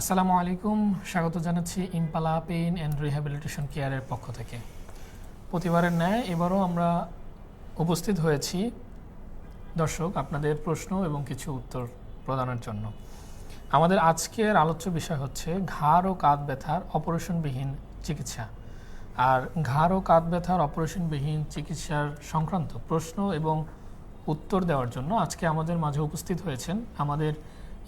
আসসালামু আলাইকুম। স্বাগত জানাচ্ছি ইম্পালা পেইন অ্যান্ড রিহ্যাবিলিটেশন কেয়ারের পক্ষ থেকে। প্রতিবারের ন্যায় এবারও আমরা উপস্থিত হয়েছি। দর্শক, আপনাদের প্রশ্ন এবং কিছু উত্তর প্রদানের জন্য। আমাদের আজকের আলোচ্য বিষয় হচ্ছে ঘাড় ও কাঁধ ব্যথার অপারেশনবিহীন চিকিৎসা। আর ঘাড় ও কাঁধ ব্যথার অপারেশনবিহীন চিকিৎসার সংক্রান্ত প্রশ্ন এবং উত্তর দেওয়ার জন্য আজকে আমাদের মাঝে উপস্থিত হয়েছেন আমাদের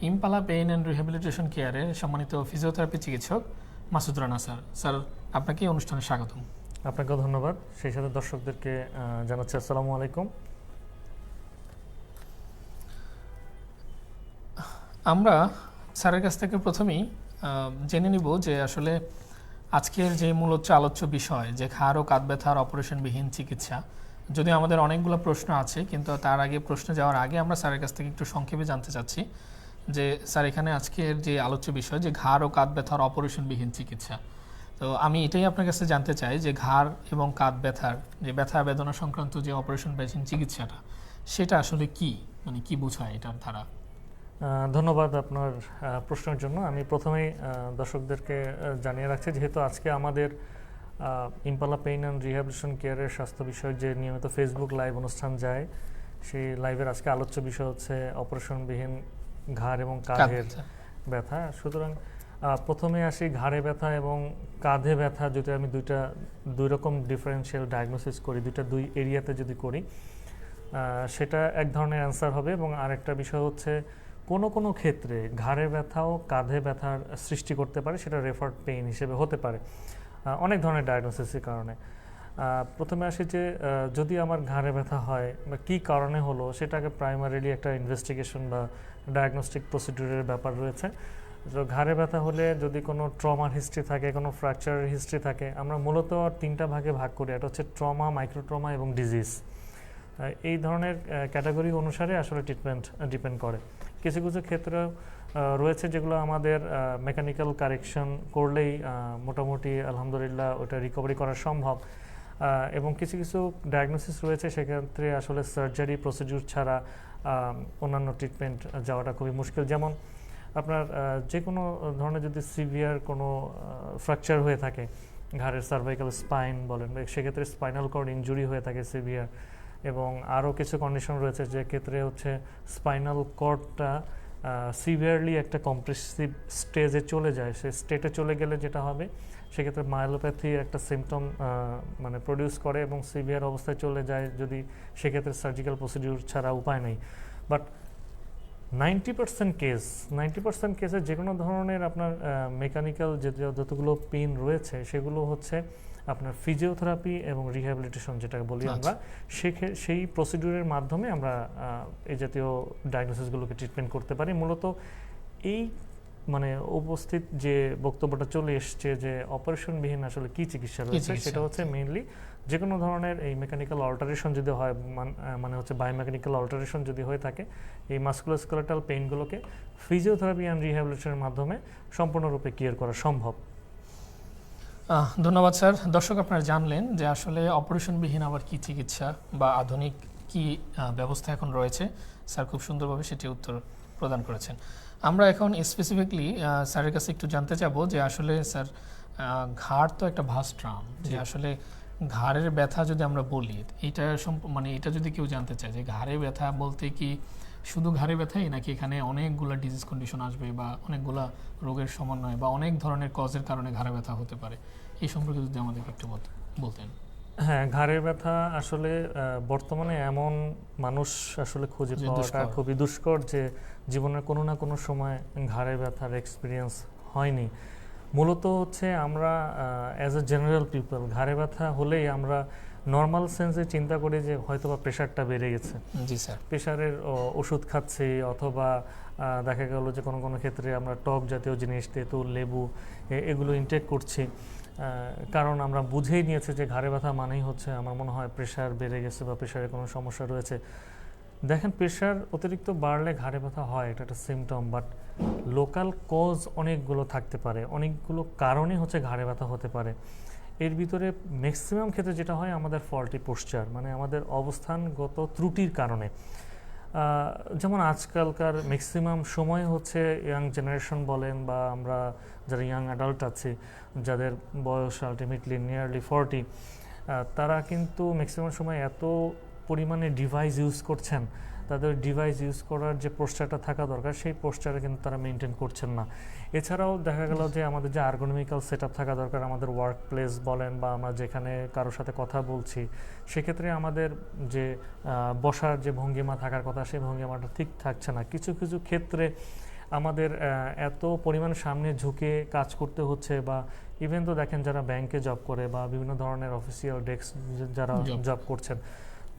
ইম্পালা পেইন অ্যান্ড রিহ্যাবিলিটেশন কেয়ারের সম্মানিত ফিজিওথেরাপি চিকিৎসক মাসুদ রানা স্যার। স্যার আপনাকে অনুষ্ঠানে স্বাগতম। আপনাকেও ধন্যবাদ। সেই সাথে দর্শকদেরকে জানাচ্ছি আসসালামু আলাইকুম। আমরা স্যারের কাছ থেকে প্রথমেই জেনে নিব যে আসলে আজকের যে মূল হচ্ছে আলোচ্য বিষয় যে ঘাড় ও কাঁধ ব্যথার অপারেশনবিহীন চিকিৎসা যদি আমাদের অনেকগুলো প্রশ্ন আছে কিন্তু তার আগে প্রশ্ন যাওয়ার আগে আমরা স্যারের কাছ থেকে একটু সংক্ষেপে জানতে চাচ্ছি যে, স্যার, এখানে আজকের যে আলোচ্য বিষয় যে ঘাড় ও কাঁধ ব্যথার অপারেশনবিহীন চিকিৎসা। তো আমি এটাই আপনার কাছে জানতে চাই যে, ঘাড় এবং কাঁধ ব্যথার যে ব্যথা বেদনা সংক্রান্ত যে অপারেশন অপারেশনবিহীন চিকিৎসাটা, সেটা আসলে কি? মানে কি বোঝায় এটার ধারা? ধন্যবাদ আপনার প্রশ্নের জন্য। আমি প্রথমেই দর্শকদেরকে জানিয়ে রাখছি, যেহেতু আজকে আমাদের ইম্পালা পেইন অ্যান্ড রিহ্যাবিলিটেশন কেয়ারের স্বাস্থ্য বিষয়ক যে নিয়মিত ফেসবুক লাইভ অনুষ্ঠান যায়, সেই লাইভের আজকে আলোচ্য বিষয় হচ্ছে অপারেশনবিহীন ঘাড় এবং কাঁধের ব্যথা। সুতরাং প্রথমে আসি ঘাড়ে ব্যথা এবং কাঁধে ব্যথা যদি আমি দুইটা দুই রকম ডিফারেন্সিয়াল ডায়াগনোসিস করি দুইটা দুই এরিয়াতে যদি করি সেটা এক ধরনের অ্যান্সার হবে এবং আরেকটা বিষয় হচ্ছে কোনো কোনো ক্ষেত্রে ঘাড়ে ব্যথাও কাঁধে ব্যথার সৃষ্টি করতে পারে সেটা রেফার্ড পেইন হিসেবে হতে পারে অনেক ধরনের ডায়াগনোসিসের কারণে প্রথমে আসি যে যদি আমার ঘাড়ে ব্যথা হয় বা কী কারণে হলো সেটাকে প্রাইমারিলি একটা ইনভেস্টিগেশন বা ডায়াগনস্টিক প্রসিডিউরের ব্যাপার রয়েছে। তো ঘাড়ে ব্যথা হলে যদি কোনো ট্রমার হিস্ট্রি থাকে, কোনো ফ্র্যাকচারের হিস্ট্রি থাকে, আমরা মূলত তিনটা ভাগে ভাগ করি। এটা হচ্ছে ট্রমা মাইক্রোট্রমা এবং ডিজিজ এই ধরনের ক্যাটাগরি অনুসারে আসলে ট্রিটমেন্ট ডিপেন্ড করে। কিছু কিছু ক্ষেত্রে রয়েছে যেগুলো আমাদের মেকানিক্যাল কারেকশন করলেই মোটামুটি আলহামদুলিল্লাহ ওটা রিকভারি করা সম্ভব। এবং কিছু কিছু ডায়াগনোসিস রয়েছে, সেক্ষেত্রে আসলে সার্জারি প্রসিডিউর ছাড়া অন্যান্য ট্রিটমেন্ট যাওয়াটা খুবই মুশকিল। যেমন আপনার যে কোনো ধরনের যদি সিভিয়ার কোনো ফ্র্যাকচার হয়ে থাকে, ঘাড়ের সার্ভাইকাল স্পাইন বলেন, সেক্ষেত্রে স্পাইনাল কর্ড ইনজুরি হয়ে থাকে সিভিয়ার এবং আরও কিছু কন্ডিশন রয়েছে যে ক্ষেত্রে হচ্ছে স্পাইনাল কর্ডটা সিভিয়ারলি একটা কম্প্রেসিভ স্টেজে চলে যায়। সে স্টেটে চলে গেলে যেটা হবে সেক্ষেত্রে মায়োলোপ্যাথি একটা সিমটম মানে প্রডিউস করে এবং সিভিয়ার অবস্থায় চলে যায় যদি সেক্ষেত্রে সার্জিক্যাল প্রসিডিউর ছাড়া উপায় নেই। But ninety percent case ninety percent কেসে যে কোনো ধরনের আপনার মেকানিক্যাল যে যতগুলো পেন রয়েছে সেগুলো হচ্ছে আপনার ফিজিওথেরাপি এবং রিহ্যাবিলিটেশন যেটাকে বলি আমরা। সেখে- সেই প্রসিডিউরের মাধ্যমে আমরা এই জাতীয় ডায়াগনোসিসগুলোকে ট্রিটমেন্ট করতে পারি। মূলত এই মানে উপস্থিত যে বক্তব্যটা চলে এসছে যে অপারেশনবিহীন আসলে কি চিকিৎসা রয়েছে সেটা হচ্ছে মেইনলি যে কোনো ধরনের এই মেকানিক্যাল অল্টারেশন যদি হয় মানে হচ্ছে বায়োমেকানিক্যাল অল্টারেশন যদি হয়ে থাকে এই মাস্কুলোস্কেলেটাল পেইনগুলোকে ফিজিওথেরাপি অ্যান্ড রিহ্যাবিলিটেশনের মাধ্যমে সম্পূর্ণরূপে কিয়ার করা সম্ভব। ধন্যবাদ স্যার। দর্শক আপনারা জানলেন যে আসলে অপারেশনবিহীন আবার কি চিকিৎসা বা আধুনিক কি ব্যবস্থা এখন রয়েছে। স্যার খুব সুন্দরভাবে সেটি উত্তর প্রদান করেছেন। আমরা এখন স্পেসিফিকলি স্যারের কাছে একটু জানতে চাবো যে আসলে স্যার ঘাড় তো একটা ভাস্ট্রাম যে আসলে ঘাড়ের ব্যথা যদি আমরা বলি এটা মানে এটা যদি কেউ জানতে চায় যে ঘাড়ে ব্যথা বলতে কি শুধু ঘাড়ে ব্যথাই নাকি এখানে অনেকগুলো ডিজিজ কন্ডিশন আসবে বা অনেকগুলা রোগের সমন্বয় বা অনেক ধরনের কজের কারণে ঘাড়ে ব্যথা হতে পারে? এই সম্পর্কে যদি আমাদেরকে একটু বলতে- বলতেন। হ্যাঁ ঘাড়ের ব্যথা আসলে বর্তমানে এমন মানুষ আসলে খুঁজে পাওয়াটা খুবই দুষ্কর যে জীবনের কোনো না কোনো সময় ঘাড়ে ব্যথার এক্সপিরিয়েন্স হয়নি। মূলত হচ্ছে আমরা অ্যাজ এ জেনারেল পিপল ঘাড়ে ব্যথা হলেই আমরা নর্মাল সেন্সে চিন্তা করি যে হয়তো বা প্রেশারটা বেড়ে গেছে। জি স্যার। প্রেশারের ওষুধ খাচ্ছি অথবা দেখা গেল যে কোনো কোনো ক্ষেত্রে আমরা টক জাতীয় জিনিস তেঁতুল লেবু এগুলো ইনটেক করছি। কারণ আমরা বুঝেই নিয়েছি যে ঘাড়ে ব্যথা মানেই হচ্ছে আমার মনে হয় প্রেশার বেড়ে গেছে বা প্রেশারের কোনো সমস্যা রয়েছে। দেখেন প্রেশার অতিরিক্ত বাড়লে ঘাড়ে ব্যথা হয়, এটা একটা সিমটম বাট লোকাল কজ অনেকগুলো থাকতে পারে। অনেকগুলো কারণে হচ্ছে ঘাড়ে ব্যথা হতে পারে। এর ভিতরে ম্যাক্সিমাম ক্ষেত্রে যেটা হয়, আমাদের ফল্টি পোশ্চার মানে আমাদের অবস্থানগত ত্রুটির কারণে। যেমন আজকালকার ম্যাক্সিমাম সময় হচ্ছে ইয়াং জেনারেশন বলেন, বা আমরা যারা ইয়াং অ্যাডাল্ট আছে, যাদের বয়স আলটিমেটলি নিয়ারলি ফর্টি তারা কিন্তু ম্যাক্সিমাম সময় এত পরিমাণে ডিভাইস ইউজ করছেন তাদের ডিভাইস ইউজ করার যে পোস্টারটা থাকা দরকার সেই পোস্টারে কিন্তু তারা মেনটেন করছেন না এছাড়াও দেখা গেল যে আমাদের যে আর্গোনমিক্যাল সেট থাকা দরকার আমাদের ওয়ার্ক প্লেস বলেন বা আমরা যেখানে কারোর সাথে কথা বলছি সেক্ষেত্রে আমাদের যে বসার যে ভঙ্গিমা থাকার কথা সেই ভঙ্গিমাটা ঠিক থাকছে না কিছু কিছু ক্ষেত্রে আমাদের এত পরিমাণ সামনে ঝুঁকে কাজ করতে হচ্ছে বা ইভেন তো দেখেন যারা ব্যাংকে জব করে বা বিভিন্ন ধরনের অফিসিয়াল ডেস্ক যারা। জব করছেন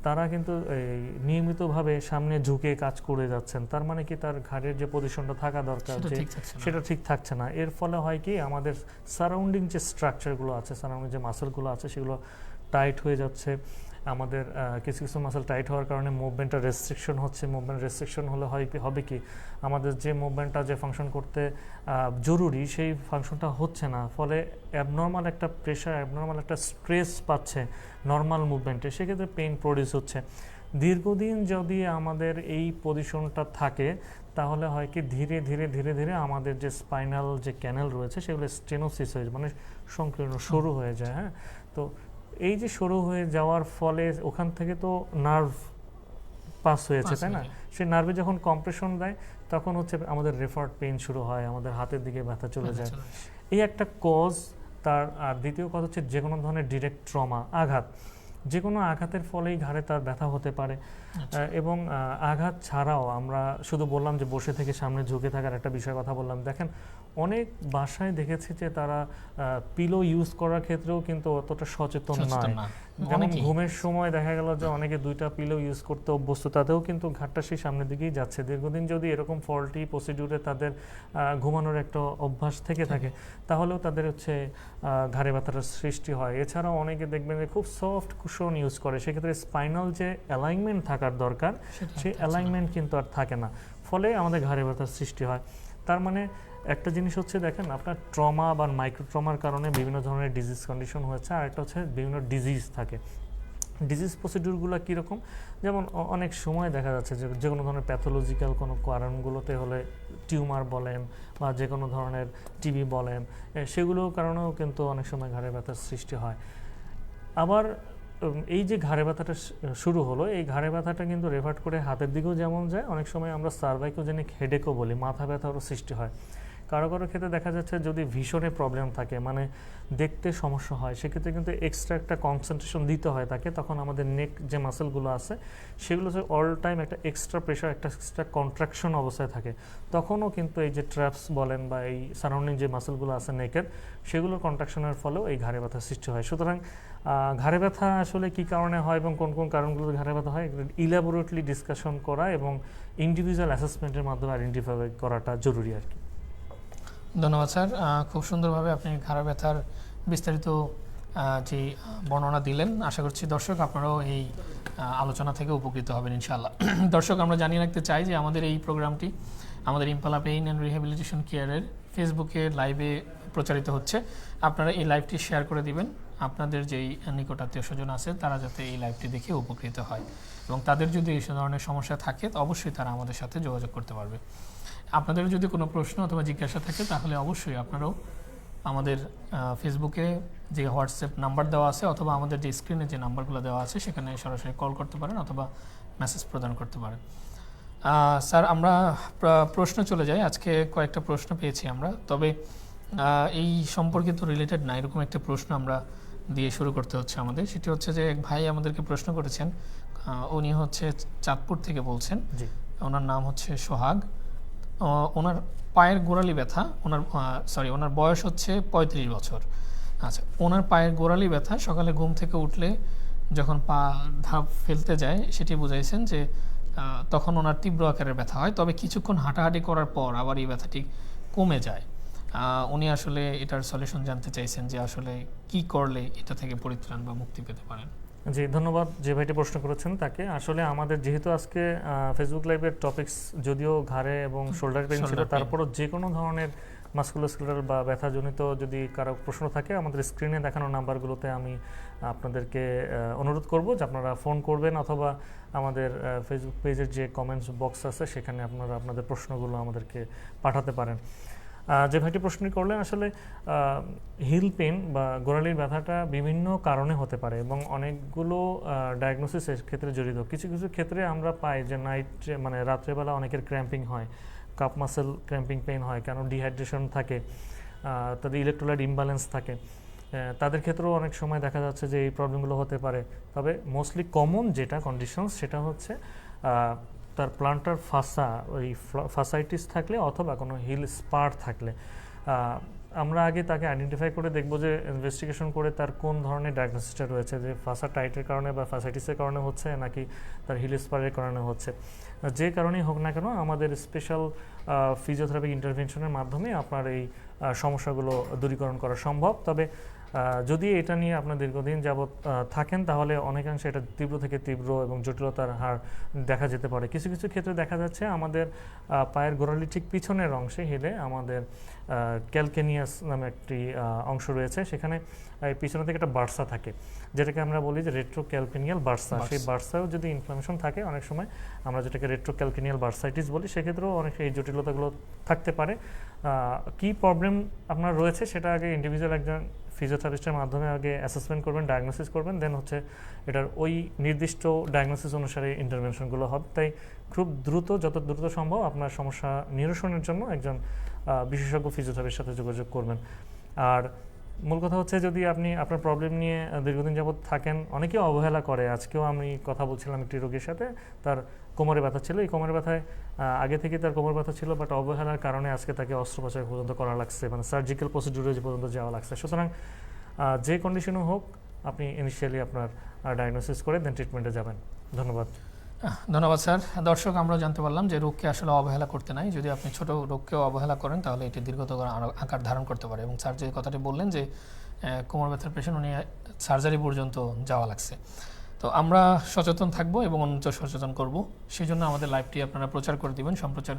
তারা কিন্তু এই নিয়মিতভাবে সামনে ঝুঁকে কাজ করে যাচ্ছেন। তার মানে কি তার ঘাড়ের যে পজিশনটা থাকা দরকার সেটা যে ঠিক থাকছে না। সেটা ঠিক থাকছে না। এর ফলে হয় কি আমাদের সারাউন্ডিং যে স্ট্রাকচারগুলো আছে সারাউন্ডিং যে মাসেলগুলো আছে সেগুলো টাইট হয়ে যাচ্ছে। আমাদের কিছু কিছু মাসেল টাইট হওয়ার কারণে মুভমেন্টটা রেস্ট্রিকশন হচ্ছে। মুভমেন্ট রেস্ট্রিকশন হলে হয় হবে কি, আমাদের যে মুভমেন্টটা যে ফাংশন করতে জরুরি, সেই ফাংশনটা হচ্ছে না। ফলে অ্যাবনর্মাল একটা প্রেশার অ্যাবনর্মাল একটা স্ট্রেস পাচ্ছে নর্মাল মুভমেন্টে সেক্ষেত্রে পেইন প্রডিউস হচ্ছে। দীর্ঘদিন যদি আমাদের এই পজিশনটা থাকে, তাহলে হয় কি, ধীরে ধীরে ধীরে ধীরে আমাদের যে স্পাইনাল যে ক্যানেল রয়েছে, সেগুলো স্টেনোসিস হয়ে যায় মানে সংকীর্ণ সরু হয়ে যায় হ্যাঁ? তো এই যে সরু হয়ে যাওয়ার ফলে ওখান থেকে তো নার্ভ পাস হয়েছে তাই না? সেই নার্ভে যখন কম্প্রেশন দেয় তখন হচ্ছে আমাদের রেফার্ড পেন শুরু হয় আমাদের হাতের দিকে ব্যথা চলে যায়। এই একটা কজ তার আর দ্বিতীয় কথা হচ্ছে যে কোনো ধরনের ডিরেক্ট ট্রমা আঘাত। যে কোনো আঘাতের ফলেই ঘাড়ে তার ব্যথা হতে পারে। আচ্ছা। এবং আঘাত ছাড়াও আমরা শুধু বললাম যে বসে থেকে সামনে ঝুঁকে থাকার একটা বিষয় কথা বললাম। দেখেন অনেক বাসায় দেখেছি যে তারা পিলো ইউজ করার ক্ষেত্রেও কিন্তু অতটা সচেতন নয় যেমন ঘুমের সময় দেখা গেল যে অনেকে দুইটা পিলো ইউজ করতে অভ্যস্ত তাতেও কিন্তু ঘাটটা সেই সামনের দিকেই যাচ্ছে। দীর্ঘদিন যদি এরকম ফল্টি প্রসিডিউরে তাদের ঘুমানোর একটা অভ্যাস থেকে থাকে তাহলেও তাদের হচ্ছে ঘাড়ে ব্যথাটার সৃষ্টি হয়। এছাড়াও অনেকে দেখবেন যে খুব সফট কুশন ইউজ করে। সেক্ষেত্রে স্পাইনাল যে অ্যালাইনমেন্ট থাকার দরকার সেই অ্যালাইনমেন্ট কিন্তু আর থাকে না। ফলে আমাদের ঘাড়ে ব্যথার সৃষ্টি হয়। তার মানে একটা জিনিস হচ্ছে, দেখেন আপনার ট্রমা বা মাইক্রো ট্রমার কারণে বিভিন্ন ধরনের ডিজিজ কন্ডিশন হয়েছে, আর একটা হচ্ছে বিভিন্ন ডিজিজ থাকে। ডিজিজ প্রসিডিউরগুলো কীরকম? যেমন অনেক সময় দেখা যাচ্ছে যে যে কোনো ধরনের প্যাথোলজিক্যাল কোনো কারণগুলোতে হলে টিউমার বলেন বা যে কোনো ধরনের টিবি বলেন সেগুলোর কারণেও কিন্তু অনেক সময় ঘাড়ে ব্যথার সৃষ্টি হয়। আবার এই যে ঘাড়ে ব্যথাটা শুরু হলো, এই ঘাড়ে ব্যথাটা কিন্তু রেভার্ট করে হাতের দিকেও যেমন যায়, অনেক সময় আমরা সার্ভাইকোজেনিক হেডেকও বলি, মাথা ব্যথারও সৃষ্টি হয়। কারও কারও ক্ষেত্রে দেখা যাচ্ছে যদি ভীষণে প্রবলেম থাকে মানে দেখতে সমস্যা হয়, সেক্ষেত্রে কিন্তু এক্সট্রা একটা কনসেন্ট্রেশন দিতে হয় তাকে, তখন আমাদের নেক যে মাসেলগুলো আছে, সেগুলো হচ্ছে অল টাইম একটা এক্সট্রা প্রেশার একটা এক্সট্রা কন্ট্রাকশন অবস্থায় থাকে। তখনও কিন্তু এই যে ট্র্যাপস বলেন বা এই সারাউন্ডিং যে মাসেলগুলো আছে নেকের সেগুলোর কন্ট্রাকশনের ফলেও এই ঘাড়ে ব্যথার সৃষ্টি হয়। সুতরাং ঘাড়ে ব্যথা আসলে কি কারণে হয় এবং কোন কোন কারণগুলোতে ঘাড়ে ব্যথা হয় ইলাবোরেটলি ডিসকাশন করা এবং ইন্ডিভিজুয়াল অ্যাসেসমেন্টের মাধ্যমে আইডেন্টিফাই করাটা জরুরি আর কি। ধন্যবাদ, স্যার। খুব সুন্দরভাবে আপনি ঘাড়া ব্যথার বিস্তারিত যে বর্ণনা দিলেন, আশা করছি দর্শক আপনারাও এই আলোচনা থেকে উপকৃত হবেন, ইনশাআল্লাহ। দর্শক, আমরা জানিয়ে রাখতে চাই যে আমাদের এই প্রোগ্রামটি আমাদের ইম্পালা পেইন অ্যান্ড রিহ্যাবিলিটেশন কেয়ারের ফেসবুকে লাইভে প্রচারিত হচ্ছে। আপনারা এই লাইভটি শেয়ার করে দিবেন। আপনাদের যেই নিকট আত্মীয় স্বজন আছে, তারা যাতে এই লাইভটি দেখে উপকৃত হয়। এবং তাদের যদি এই ধরনের সমস্যা থাকে, তো অবশ্যই তারা আমাদের সাথে যোগাযোগ করতে পারবে। আপনাদের যদি কোনো প্রশ্ন অথবা জিজ্ঞাসা থাকে তাহলে অবশ্যই আপনারাও আমাদের ফেসবুকে যে হোয়াটসঅ্যাপ নাম্বার দেওয়া আছে অথবা আমাদের যে স্ক্রিনে যে নাম্বারগুলো দেওয়া আছে সেখানে সরাসরি কল করতে পারেন অথবা মেসেজ প্রদান করতে পারেন। স্যার আমরা প্রশ্ন চলে যাই। আজকে কয়েকটা প্রশ্ন পেয়েছি আমরা। তবে এই সম্পর্কিত রিলেটেড না এরকম একটা প্রশ্ন আমরা দিয়ে শুরু করতে হচ্ছে আমাদের। সেটি হচ্ছে যে এক ভাই আমাদেরকে প্রশ্ন করেছেন উনি হচ্ছে চাঁদপুর থেকে বলছেন। ওনার নাম হচ্ছে সোহাগ। ওনার পায়ের গোড়ালি ব্যথা, ওনার সরি ওনার বয়স হচ্ছে পঁয়ত্রিশ বছর। আচ্ছা ওনার পায়ের গোড়ালি ব্যথা, সকালে ঘুম থেকে উঠলে যখন পা ধাপ ফেলতে যায়, সেটি বুঝাইছেন যে তখন ওনার তীব্র আকারের ব্যথা হয়। তবে কিছুক্ষণ হাঁটাহাঁটি করার পর আবার এই ব্যথাটি কমে যায়। উনি আসলে এটার সলিউশন জানতে চাইছেন যে আসলে কি করলে এটা থেকে পরিত্রাণ বা মুক্তি পেতে পারেন। জি ধন্যবাদ যে ভাইটি প্রশ্ন করেছেন তাকে। আসলে আমাদের যেহেতু আজকে ফেসবুক লাইভের টপিকস যদিও ঘাড়ে এবং শোল্ডার পেন ছিল তারপরও যে কোনো ধরনের মাস্কুলোস্কুলার বা ব্যথাজনিত যদি কারও প্রশ্ন থাকে আমাদের স্ক্রিনে দেখানো নাম্বারগুলোতে আমি আপনাদেরকে অনুরোধ করব যে আপনারা ফোন করবেন অথবা আমাদের ফেসবুক পেজের যে কমেন্টস বক্স আছে সেখানে আপনারা আপনাদের প্রশ্নগুলো আমাদেরকে পাঠাতে পারেন। যে ভাইটি প্রশ্নটি করলেন, আসলে হিল পেন বা গোড়ালির ব্যথাটা বিভিন্ন কারণে হতে পারে এবং অনেকগুলো ডায়াগনোসিসের ক্ষেত্রে জড়িত। কিছু কিছু ক্ষেত্রে আমরা পাই যে নাইট মানে রাত্রেবেলা অনেকের ক্র্যাম্পিং হয় কাপ মাসেল ক্র্যাম্পিং পেন হয়, কেন ডিহাইড্রেশন থাকে তাদের ইলেকট্রোলাইট ইমব্যালেন্স থাকে। তাদের ক্ষেত্রেও অনেক সময় দেখা যাচ্ছে যে এই প্রবলেমগুলো হতে পারে। তবে মোস্টলি কমন যেটা কন্ডিশনস সেটা হচ্ছে তার প্লান্টার ফাসা ওই ফাসাইটিস থাকলে অথবা কোনো হিল স্পার থাকলে আমরা আগে তাকে আইডেন্টিফাই করে দেখব যে ইনভেস্টিগেশন করে তার কোন ধরনের ডায়াগনোসিসটা রয়েছে, যে ফাসা টাইটের কারণে বা ফাসাইটিসের কারণে হচ্ছে নাকি তার হিল স্পারের কারণে হচ্ছে। যে কারণেই হোক না কেন, আমাদের স্পেশাল ফিজিওথেরাপি ইন্টারভেনশনের মাধ্যমে আপনার এই সমস্যাগুলো দূরীকরণ করা সম্ভব। তবে যদি এটা নিয়ে আপনার দীর্ঘদিন যাবৎ থাকেন তাহলে অনেকাংশে এটা তীব্র থেকে তীব্র এবং জটিলতার হার দেখা যেতে পারে। কিছু কিছু ক্ষেত্রে দেখা যাচ্ছে আমাদের পায়ের গোড়ালি ঠিক পিছনের অংশে হেলে আমাদের ক্যালকেনিয়াস নামে একটি অংশ রয়েছে। সেখানে এই পিছনে থেকে একটা বার্সা থাকে যেটাকে আমরা বলি যে রেট্রো ক্যালকেনিয়াল বার্সা। সেই বার্সা। বার্সাও যদি ইনফ্লামেশন থাকে অনেক সময় আমরা যেটাকে রেট্রো ক্যালকেনিয়াল বার্সাইটিস বলি সেক্ষেত্রেও অনেক এই জটিলতাগুলো থাকতে পারে। কি প্রবলেম আপনার রয়েছে সেটা আগে ইন্ডিভিজুয়াল একজন ফিজিওথেরাপিস্টের মাধ্যমে আগে অ্যাসেসমেন্ট করবেন ডায়াগনোসিস করবেন দেন হচ্ছে এটার ওই নির্দিষ্ট ডায়াগনোসিস অনুসারে ইন্টারভেনশনগুলো হবে। তাই খুব দ্রুত, যত দ্রুত সম্ভব আপনার সমস্যা নিরসনের জন্য একজন বিশেষজ্ঞ ফিজিওথেরাপির সাথে যোগাযোগ করবেন। আর মূল কথা হচ্ছে যদি আপনি আপনার প্রবলেম নিয়ে দীর্ঘদিন যাবৎ থাকেন অনেকেই অবহেলা করে। আজকেও আমি কথা বলছিলাম একটি রোগীর সাথে, তার কোমরে ব্যথা ছিল। এই কোমরে ব্যথায় আগে থেকে তার কোমর ব্যথা ছিল বাট অবহেলার কারণে আজকে তাকে অস্ত্রোপচার পর্যন্ত করা লাগছে মানে সার্জিক্যাল প্রসিডিউরে পর্যন্ত যাওয়া লাগছে। সুতরাং যে কন্ডিশনও হোক, আপনি ইনিশিয়ালি আপনার ডায়াগনোসিস করে দেন ট্রিটমেন্টে যাবেন। ধন্যবাদ। ধন্যবাদ স্যার। দর্শক আমরা জানতে পারলাম যে রোগকে আসলে অবহেলা করতে নাই। যদি আপনি ছোট রোগকেও অবহেলা করেন, তাহলে এটি দীর্ঘতর আকার ধারণ করতে পারে। এবং স্যার যে কথাটি বললেন যে কোমর ব্যথার পেশেন্ট, উনি সার্জারি পর্যন্ত যাওয়া লাগছে। তো আমরা সচেতন থাকব এবং অন্যকে সচেতন করব। সেই জন্য আমাদের লাইভটি আপনারা প্রচার করে দিবেন। সম্প্রচার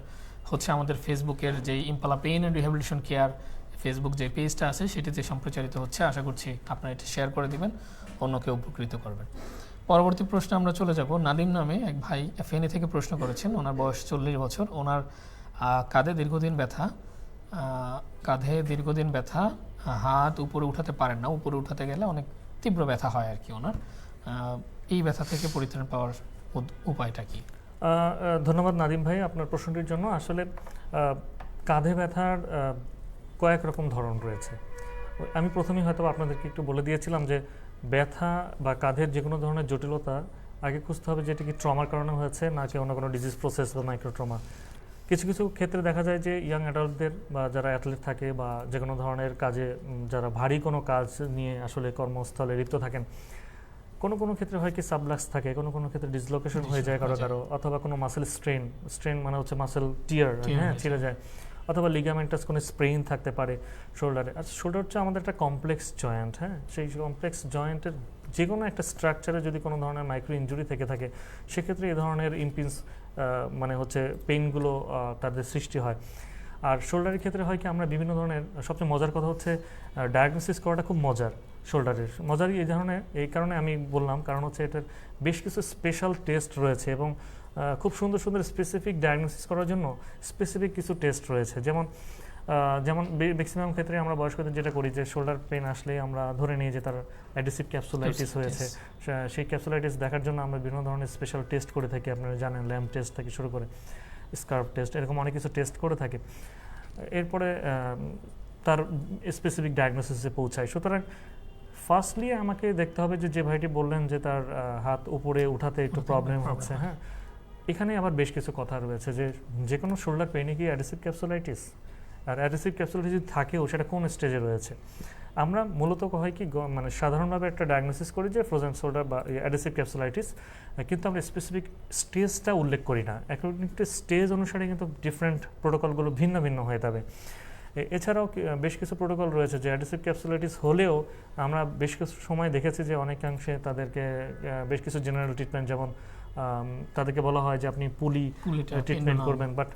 হচ্ছে আমাদের ফেসবুকের যে Impala pain and rehabilitation care Facebook যে পেজটা আছে, সেটিতে সম্প্রচারিত হচ্ছে। আশা করছি আপনারা এটি শেয়ার করে দিবেন অন্যকে উপকৃত করবেন। পরবর্তী প্রশ্নে আমরা চলে যাব। নাদিম নামে এক ভাই ফেনী থেকে প্রশ্ন করেছেন। ওনার বয়স চল্লিশ বছর। ওনার কাঁধে দীর্ঘদিন ব্যথা। কাঁধে দীর্ঘদিন ব্যথা। হাত উপরে উঠাতে পারেন না। উপরে উঠাতে গেলে অনেক তীব্র ব্যথা হয় আর কি ওনার। এই ব্যথা থেকে পরিত্রাণ পাওয়ার উপায়টা কি? ধন্যবাদ নাদিম ভাই আপনার প্রশ্নটির জন্য। আসলে কাঁধে ব্যথার কয়েক রকম ধরন রয়েছে। আমি প্রথমেই হয়তো আপনাদেরকে একটু বলে দিয়েছিলাম যে ব্যথা বা কাঁধের যে কোনো ধরনের জটিলতা আগে খুঁজতে হবে যে এটা কি ট্রমার কারণে হয়েছে নাকি অন্য কোনো ডিজিজ প্রসেস বা মাইক্রোট্রমা কিছু কিছু ক্ষেত্রে দেখা যায় যে ইয়াং অ্যাডাল্টদের বা যারা অ্যাথলেট থাকে বা যে কোনো ধরনের কাজে যারা ভারী কোনো কাজ নিয়ে আসলে কর্মস্থলে লিপ্ত থাকেন কোনো কোনো ক্ষেত্রে হয় কি সাবলাক্স থাকে কোনো কোনো ক্ষেত্রে ডিসলোকেশন হয়ে যায় কারও কারও অথবা কোনো মাসেল স্ট্রেন স্ট্রেন মানে হচ্ছে মাসেল টিয়ার হ্যাঁ ছিঁড়ে যায়। অথবা লিগামেন্টাস কোনো স্প্রেইন থাকতে পারে শোল্ডারে। আর শোল্ডার হচ্ছে আমাদের একটা কমপ্লেক্স জয়েন্ট হ্যাঁ? সেই কমপ্লেক্স জয়েন্টের যে কোনো একটা স্ট্রাকচারে যদি কোনো ধরনের মাইক্রো ইনজুরি থেকে থাকে, সেক্ষেত্রে এই ধরনের ইম্পিন্স মানে হচ্ছে পেইনগুলো তাদের সৃষ্টি হয়। আর শোল্ডারের ক্ষেত্রে হয় কি, আমরা বিভিন্ন ধরনের, সবচেয়ে মজার কথা হচ্ছে ডায়াগনোসিস করাটা খুব মজার শোল্ডারের। মজারই এই ধরনের, এই কারণে আমি বললাম, কারণ হচ্ছে এটার বেশ কিছু স্পেশাল টেস্ট রয়েছে এবং খুব সুন্দর সুন্দর স্পেসিফিক ডায়াগনোসিস করার জন্য স্পেসিফিক কিছু টেস্ট রয়েছে। যেমন যেমন ম্যাক্সিমাম ক্ষেত্রে আমরা বয়স্কদের যেটা করি যে শোল্ডার পেন আসলে আমরা ধরে নিই যে তার অ্যাডিসিভ ক্যাপসুলাইটিস হয়েছে। সেই ক্যাপসুলাইটিস দেখার জন্য আমরা বিভিন্ন ধরনের স্পেশাল টেস্ট করে থাকি। আপনারা জানেন ল্যাম্প টেস্ট থেকে শুরু করে স্কার্প টেস্ট এরকম অনেক কিছু টেস্ট করে থাকি। এরপরে তার স্পেসিফিক ডায়াগনোসিসে পৌঁছায়। সুতরাং ফার্স্টলি আমাকে দেখতে হবে যে যে ভাইটি বললেন যে তার হাত উপরে উঠাতে একটু প্রবলেম হচ্ছে। হয়। এখানে আবার বেশ কিছু কথা রয়েছে যে যে কোনো শোল্ডার পেনে কি অ্যাডিসিভ ক্যাপসুলাইটিস আর অ্যাডিসিভ ক্যাপসুলাইটিস যদি থাকেও সেটা কোন স্টেজে রয়েছে? আমরা মূলত হয় কি মানে সাধারণভাবে একটা ডায়াগনোসিস করি যে ফ্রোজেন শোল্ডার বা অ্যাডিসিভ ক্যাপসুলাইটিস কিন্তু আমরা স্পেসিফিক স্টেজটা উল্লেখ করি না। অ্যাকর্ডিং টু স্টেজ অনুসারে কিন্তু ডিফারেন্ট প্রোটোকলগুলো ভিন্ন ভিন্ন হয়ে যাবে। এছাড়াও বেশ কিছু প্রোটোকল রয়েছে যে অ্যাডিসিভ ক্যাপসুলাইটিস হলেও আমরা বেশ কিছু সময় দেখেছি যে অনেকাংশে তাদেরকে বেশ কিছু জেনারেল ট্রিটমেন্ট যেমন তাদেরকে বলা হয় যে আপনি পুলি ট্রিটমেন্ট করবেন। বাট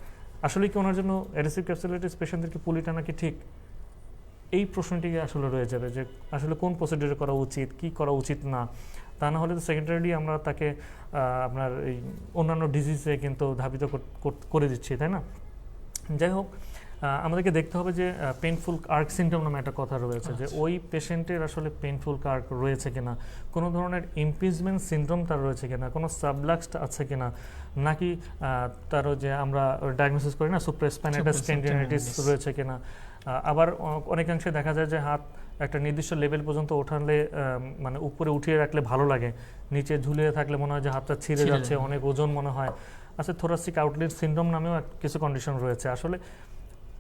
আসলে কি ওনার জন্য অ্যাডেসিভ ক্যাপসুলাইটিস পেশেন্টদেরকে পুলি টানা কি ঠিক? এই প্রশ্নটি আসলে রয়ে যাবে যে আসলে কোন প্রসিডিউর করা উচিত কি করা উচিত না? তা না হলে তো সেকেন্ডারিলি আমরা তাকে আপনার এই অন্যান্য ডিজিজে কিন্তু ধাবিত কর- দিচ্ছি তাই না? যাই হোক আমাদেরকে দেখতে হবে যে পেনফুল কার্ক সিনড্রোম নামে একটা কথা রয়েছে যে আচ্ছা। ওই পেশেন্টের আসলে পেনফুল কার্ক রয়েছে কিনা কোনো ধরনের ইমপিজমেন্ট সিনড্রোম তার রয়েছে কিনা কোনো সাবলাক্স আছে কিনা নাকি তারও যে আমরা ডায়াগনোসিস করি না Supraspinatus টেন্ডিনাইটিস রয়েছে কিনা আবার অনেকাংশে দেখা যায় যে হাত একটা নির্দিষ্ট লেভেল পর্যন্ত ওঠালে মানে উপরে উঠিয়ে রাখলে ভালো লাগে নিচে ঝুলিয়ে থাকলে মনে হয় যে হাতটা ছিঁড়ে ছিঁড়ে যাচ্ছে অনেক ওজন মনে হয়। আচ্ছা থোরাসিক আউটলেট সিনড্রোম নামেও কিছু কন্ডিশন রয়েছে। আসলে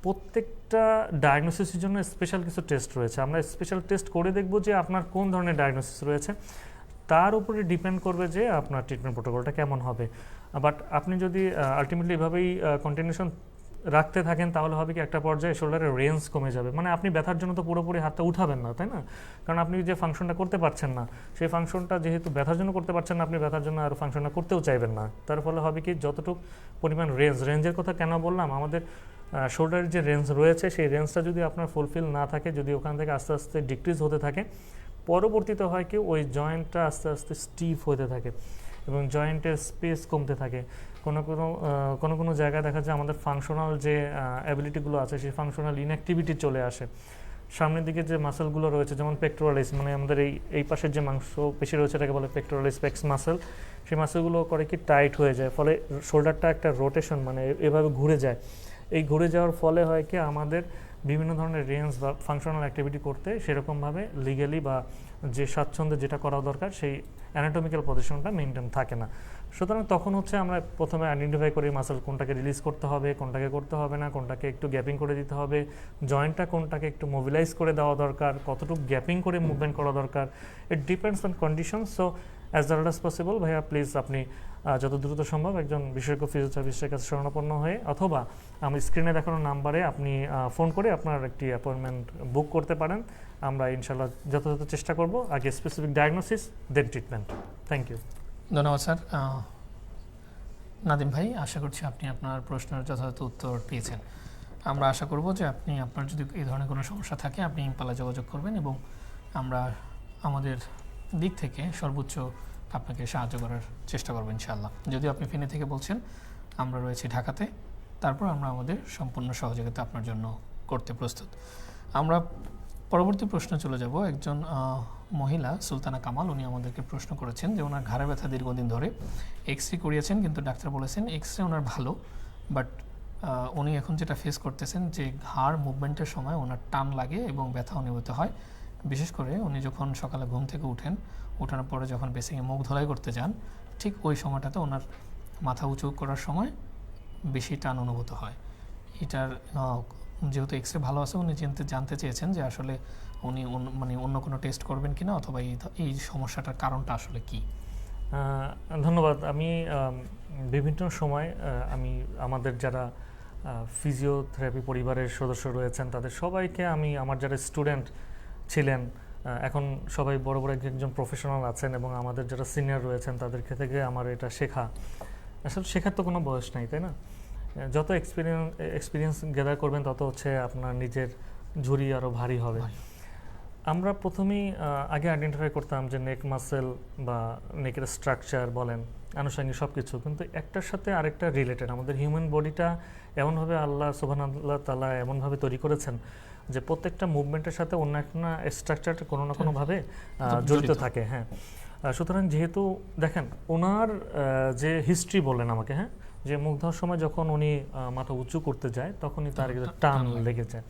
প্রত্যেকটা ডায়াগনোসিসের জন্য স্পেশাল কিছু টেস্ট রয়েছে। আমরা স্পেশাল টেস্ট করে দেখব যে আপনার কোন ধরনের ডায়াগনোসিস রয়েছে। তার উপরে ডিপেন্ড করবে যে আপনার ট্রিটমেন্ট প্রোটোকলটা কেমন হবে। বাট আপনি যদি আলটিমেটলি এভাবেই কন্টিনিউশন রাখতে থাকেন, তাহলে হবে কি একটা পর্যায়ে শোল্ডারের রেঞ্জ কমে যাবে। মানে আপনি ব্যথার জন্য তো পুরোপুরি হাতটা উঠাবেন না, তাই না? কারণ আপনি যে ফাংশনটা করতে পারছেন না, সেই ফাংশনটা যেহেতু ব্যথার জন্য করতে পারছেন না, আপনি ব্যথার জন্য আর ফাংশনটা করতেও চাইবেন না। তার ফলে হবে কি, যতটুকু পরিমাণ রেঞ্জ রেঞ্জের কথা কেন বললাম? আমাদের শোল্ডারের যে রেঞ্জ রয়েছে, সেই রেঞ্জটা যদি আপনার ফুলফিল না থাকে, যদি ওখান থেকে আস্তে আস্তে ডিক্রিজ হতে থাকে, পরবর্তীতে হয় কি, ওই জয়েন্টটা আস্তে আস্তে স্টিফ হতে থাকে এবং জয়েন্টের স্পেস কমতে থাকে। কোনো কোনো কোনো কোনো জায়গায় দেখা যায় আমাদের ফাংশনাল যে অ্যাবিলিটিগুলো আছে, সেই ফাংশনাল ইনঅ্যাক্টিভিটি চলে আসে। সামনের দিকে যে মাসেলগুলো রয়েছে, যেমন পেক্টোরালিস মানে আমাদের এই এই পাশের যে মাংস পেশি রয়েছে, এটাকে বলে পেক্টোরালিস পেক্স মাসেল সেই মাসেলগুলো করে কি টাইট হয়ে যায়, ফলে শোল্ডারটা একটা রোটেশন মানে এভাবে ঘুরে যায়। এই ঘুরে যাওয়ার ফলে হয় কি আমাদের বিভিন্ন ধরনের রেঞ্জ বা ফাংশনাল অ্যাক্টিভিটি করতে সেরকমভাবে লিগালি বা যে স্বাচ্ছন্দ্যে যেটা করা দরকার সেই অ্যানাটমিক্যাল পজিশনটা মেনটেন থাকে না। সুতরাং তখন হচ্ছে আমরা প্রথমে আইডেন্টিফাই করি মাসেল কোনটাকে রিলিজ করতে হবে, কোনটাকে করতে হবে না, কোনটাকে একটু গ্যাপিং করে দিতে হবে জয়েন্টটা কোনটাকে একটু মোবিলাইজ করে দেওয়া দরকার, কতটুকু গ্যাপিং করে মুভমেন্ট করা দরকার। It depends on condition so as that as possible ভাইয়া প্লিজ আপনি যত দ্রুত সম্ভব একজন বিশেষজ্ঞ ফিজিওথেরাপিস্টের কাছে শরণাপন্ন হয়ে, অথবা আমি স্ক্রিনে দেখানো নাম্বারে আপনি ফোন করে আপনার একটি অ্যাপয়েন্টমেন্ট বুক করতে পারেন। আমরা ইনশাল্লাহ যথাযথ চেষ্টা করব। আগে specific diagnosis then treatment thank you ধন্যবাদ, স্যার। নাদিম ভাই, আশা করছি আপনি আপনার প্রশ্নের যথাযথ উত্তর পেয়েছেন। আমরা আশা করব যে আপনি, আপনার যদি এই ধরনের কোনো সমস্যা থাকে, আপনি ইম্পালা যোগাযোগ করবেন এবং আমরা আমাদের দিক থেকে সর্বোচ্চ আপনাকে সাহায্য করার চেষ্টা করব ইনশাআল্লাহ। যদিও আপনি ফেনী থেকে বলছেন, আমরা রয়েছি ঢাকাতে, তারপর আমরা আমাদের সম্পূর্ণ সহযোগিতা আপনার জন্য করতে প্রস্তুত। আমরা পরবর্তী প্রশ্ন চলে যাব, একজন মহিলা, সুলতানা কামাল, উনি আমাদেরকে প্রশ্ন করেছেন যে ওনার ঘাড়ে ব্যথা দীর্ঘদিন ধরে এক্স রে করিয়েছেন, কিন্তু ডাক্তার বলেছেন এক্স রে ওনার ভালো, বাট উনি এখন যেটা ফেস করতেছেন যে ঘাড় মুভমেন্টের সময় ওনার টান লাগে এবং ব্যথা অনুভূত হয়। বিশেষ করে উনি যখন সকালে ঘুম থেকে উঠেন ওঠানোর পরে যখন বেসিংয়ে মুখ ধোলাই করতে যান, ঠিক ওই সময়টাতে ওনার মাথা উঁচু করার সময় বেশি টান অনুভূত হয়। এটার যেহেতু এক্স রে ভালো আছে, উনি জানতে জানতে চেয়েছেন যে আসলে উনি মানে অন্য কোনো টেস্ট করবেন কিনা অথবা এই এই সমস্যাটার কারণটা আসলে কি? ধন্যবাদ। আমি বিভিন্ন সময় আমি আমাদের যারা ফিজিওথেরাপি পরিবারের সদস্য রয়েছেন, তাদের সবাইকে আমি, আমার যারা স্টুডেন্ট ছিলেন এখন সবাই বড় বড় একজন প্রফেশনাল আছেন এবং আমাদের যারা সিনিয়র রয়েছেন তাদের থেকে আমার এটা শেখা। আসলে শেখার তো কোনো বয়স নাই তাই না? যত এক্সপিরিয়েন্স এক্সপিরিয়েন্স গ্যাদার করবেন তত হচ্ছে আপনার নিজের ঝুড়ি আরও ভারী হবে। আমরা প্রথমেই আগে আইডেন্টিফাই করতাম যে নেক মাসেল বা নেকের স্ট্রাকচার বলেন আনুষঙ্গিক সব কিছু কিন্তু একটার সাথে আরেকটা রিলেটেড আমাদের হিউম্যান বডিটা এমনভাবে আল্লাহ সোহান আল্লাহ তালা এমনভাবে তৈরি করেছেন যে প্রত্যেকটা মুভমেন্টের সাথে অন্য একটা স্ট্রাকচার কোনো না কোনোভাবে আহ, জড়িত। থাকে। হ্যাঁ। সুতরাং যেহেতু দেখেন ওনার যে হিস্ট্রি বললেন আমাকে হ্যাঁ যে মুখ ধোয়ার সময় যখন উনি মাথা উঁচু করতে যায় তখনই তার টান লেগে যায়।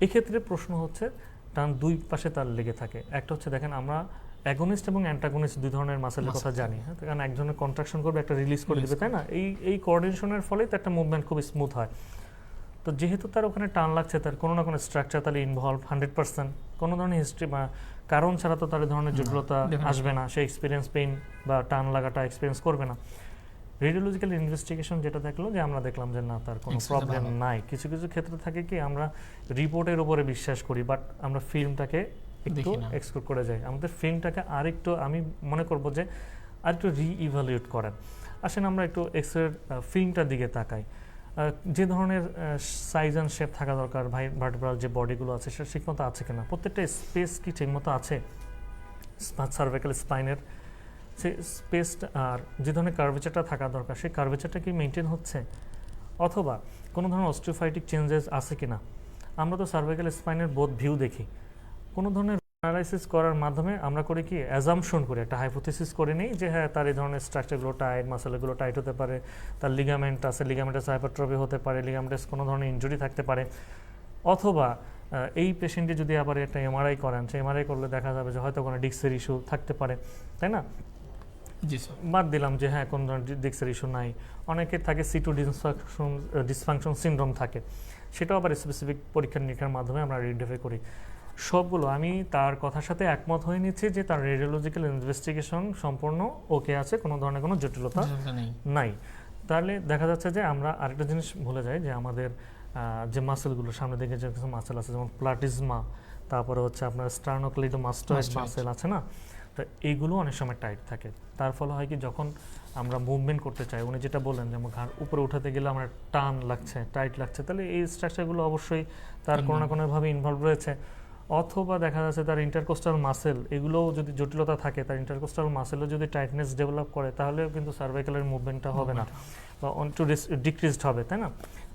এক্ষেত্রে প্রশ্ন হচ্ছে টান দুই পাশে তার লেগে থাকে। একটা হচ্ছে দেখেন আমরা অ্যাগোনিস্ট এবং অ্যান্টাগনিস্ট দুই ধরনের মাসেলের কথা জানি হ্যাঁ কারণ একজনের কন্ট্রাকশন করবে একটা রিলিজ করে দেবে তাই না? এই এই কোঅর্ডিনেশনের ফলেই তো একটা মুভমেন্ট খুব স্মুথ হয়। তো যেহেতু তার ওখানে টান লাগছে তার কোনো না কোনো স্ট্রাকচার তাহলে ইনভলভ হান্ড্রেড পার্সেন্ট কোনো ধরনের হিস্ট্রি বা কারণ ছাড়া তো তার ধরনের জটিলতা আসবে না। সে এক্সপিরিয়েন্স পেইন বা টান লাগাটা এক্সপিরিয়েন্স করবে না। রেডিওলজিক্যাল ইনভেস্টিগেশন যেটা দেখল যে আমরা দেখলাম যে না তার কোনো প্রবলেম নাই। কিছু কিছু ক্ষেত্রে থাকে কি আমরা রিপোর্টের উপরে বিশ্বাস করি বাট আমরা ফিল্মটাকে একটু। এক্সক্লুড করে যাই। আমাদের ফিল্মটাকে আরেকটু আমি মনে করব যে আরেকটু রি ইভ্যালুয়েট করেন। আসেন আমরা একটু এক্স রে ফিল্মটার দিকে তাকাই। যে ধরনের সাইজ অ্যান্ড শেপ থাকা দরকার ভাই ভার্টিব্রাল যে বডিগুলো আছে সেটা ঠিকমতো আছে কিনা? প্রত্যেকটা স্পেস কি ঠিকমতো আছে? সার্ভাইকাল স্পাইনের সে স্পেসটা আর যে ধরনের কার্ভেচারটা থাকা দরকার, সেই কার্ভেচারটা কি মেনটেন হচ্ছে? অথবা কোনো ধরনের অস্ট্রোফাইটিক চেঞ্জেস আছে কিনা? আমরা তো সার্ভাইকাল স্পাইনের বোধ ভিউ দেখি। কোনো ধরনের অ্যানালাইসিস করার মাধ্যমে আমরা করি কি অ্যাজামশন করি একটা হাইপোথিসিস করে নিই যে হ্যাঁ তার এই ধরনের স্ট্রাকচারগুলো টাইট মাসেলগুলো টাইট হতে পারে তার লিগামেন্ট আছে লিগামেন্টাস হাইপারট্রফি হতে পারে লিগামেন্টাস কোনো ধরনের ইঞ্জুরি থাকতে পারে। অথবা এই পেশেন্টে যদি আবার একটা এমআরআই করেন সেই এমআরআই করলে দেখা যাবে যে হয়তো কোনো ডিক্সের ইস্যু থাকতে পারে তাই না? জি স্যার। বাদ দিলাম যে হ্যাঁ কোনো ধরনের ডিক্সের ইস্যু নাই। অনেকের থাকে সিটু ডিসফাংশন ডিসফাংশন সিনড্রোম থাকে। সেটাও আবার স্পেসিফিক পরীক্ষা নিরীক্ষার মাধ্যমে আমরা আইডেন্টিফাই করি। সবগুলো। আমি তার কথার সাথে একমত হয়ে নিচ্ছি যে তার রেডিওলজিক্যাল ইনভেস্টিগেশন সম্পূর্ণ ওকে আছে কোনো ধরনের কোনো জটিলতা নাই। তাহলে দেখা যাচ্ছে যে আমরা আরেকটা জিনিস ভুলে যাই যে আমাদের যে মাসেলগুলো সামনে দিকে যে কিছু মাসেল আছে যেমন প্লাটিজমা তারপরে হচ্ছে আপনার মাস্টয়েড Mastoid। মাসেল আছে না? তো এইগুলো অনেক সময় টাইট থাকে। তার ফলে হয় কি যখন আমরা মুভমেন্ট করতে চাই উনি যেটা বললেন যেমন ঘাড় উপরে উঠাতে গেলে আমার টান লাগছে টাইট লাগছে তাহলে এই স্ট্রাকচারগুলো অবশ্যই তার কোনো না কোনোভাবে ইনভলভ রয়েছে। অথবা দেখা যাচ্ছে তার ইন্টারকোস্টাল মাসেল এগুলোও যদি জটিলতা থাকে তার ইন্টারকোস্টাল মাসেলও যদি টাইটনেস ডেভেলপ করে তাহলেও কিন্তু সার্ভাইকালের মুভমেন্টটা হবে না বা একটু ডিক্রিজড হবে তাই না?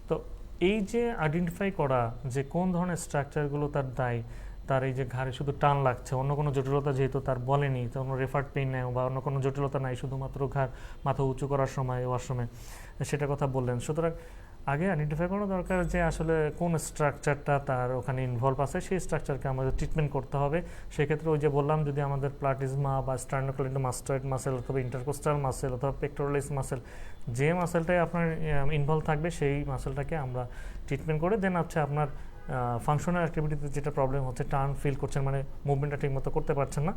তো এই যে আইডেন্টিফাই করা যে কোন ধরনের স্ট্রাকচারগুলো তার দায় তার এই যে ঘাড়ে শুধু টান লাগছে অন্য কোনো জটিলতা যেহেতু তার বলেনি তো কোনো রেফার্ড পেইন নেয় বা অন্য কোনো জটিলতা নাই শুধুমাত্র ঘাড় মাথা উঁচু করার সময় ওয়াশরুমে সেটা কথা বললেন। সুতরাং আগে আইডেন্টিফাই করা দরকার যে আসলে কোন স্ট্রাকচারটা তার ওখানে ইনভলভ আছে, সেই স্ট্রাকচারকে আমাদের ট্রিটমেন্ট করতে হবে। সেক্ষেত্রে ওই যে বললাম, যদি আমাদের প্লাটিজমা বা স্টার্নোক্লিটো মাস্টয়েড মাসেল অথবা ইন্টারকোস্টাল মাসেল অথবা পেক্টোরালিস মাসেল যে মাসেলটাই আপনার ইনভলভ থাকবে, সেই মাসেলটাকে আমরা ট্রিটমেন্ট করে দেন হচ্ছে আপনার ফাংশনাল অ্যাক্টিভিটিতে যেটা প্রবলেম হচ্ছে টার্ন ফিল করছেন মানে মুভমেন্টটা ঠিকমতো করতে পারছেন না,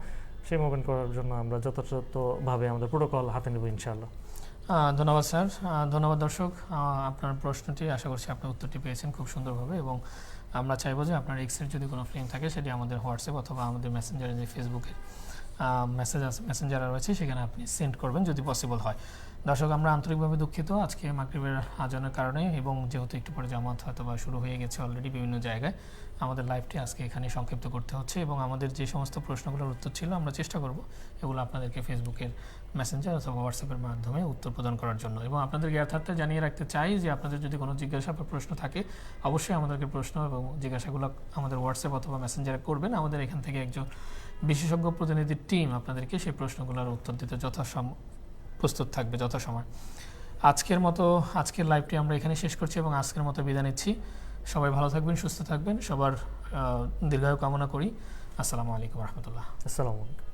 সেই মুভমেন্ট করার জন্য আমরা যথাযথভাবে আমাদের প্রোটোকল হাতে নেব, ইনশাআল্লাহ। ধন্যবাদ স্যার। ধন্যবাদ দর্শক। আপনার প্রশ্নটি, আশা করছি আপনার উত্তরটি পেয়েছেন খুব সুন্দরভাবে এবং আমরা চাইব যে আপনার এক্সের যদি কোনো ফিলিং থাকে সেটি আমাদের হোয়াটসঅ্যাপ অথবা আমাদের মেসেঞ্জারে যে ফেসবুকে মেসেজ মেসেঞ্জার রয়েছে, সেখানে আপনি সেন্ড করবেন যদি পসিবল হয়। দর্শক, আমরা আন্তরিকভাবে দুঃখিত আজকে মাগরিবের আজানের কারণে এবং যেহেতু একটু পরে জামাত হয়তো বা শুরু হয়ে গেছে অলরেডি বিভিন্ন জায়গায়, আমাদের লাইভটি আজকে এখানে সংক্ষিপ্ত করতে হচ্ছে এবং আমাদের যে সমস্ত প্রশ্নগুলোর উত্তর ছিল আমরা চেষ্টা করব এগুলো আপনাদেরকে ফেসবুকের মেসেঞ্জার অথবা হোয়াটসঅ্যাপের মাধ্যমে উত্তর প্রদান করার জন্য। এবং আপনাদের জ্ঞাতার্থে জানিয়ে রাখতে চাই যে আপনাদের যদি কোনো জিজ্ঞাসা বা প্রশ্ন থাকে, অবশ্যই আমাদেরকে প্রশ্ন এবং জিজ্ঞাসাগুলো আমাদের হোয়াটসঅ্যাপ অথবা মেসেঞ্জারে করবেন। আমাদের এখান থেকে একজন বিশেষজ্ঞ প্রতিনিধির টিম আপনাদেরকে সেই প্রশ্নগুলোর উত্তর দিতে যথাসম প্রস্তুত থাকবে যথাসময় আজকের মতো, আজকের লাইভটি আমরা এখানে শেষ করছি এবং আজকের মতো বিদায় নিচ্ছি। সবাই ভালো থাকবেন, সুস্থ থাকবেন, সবার দীর্ঘায়ু কামনা করি। আসসালামু আলাইকুম রহমতুল্লাহ। আসসালামু আলাইকুম।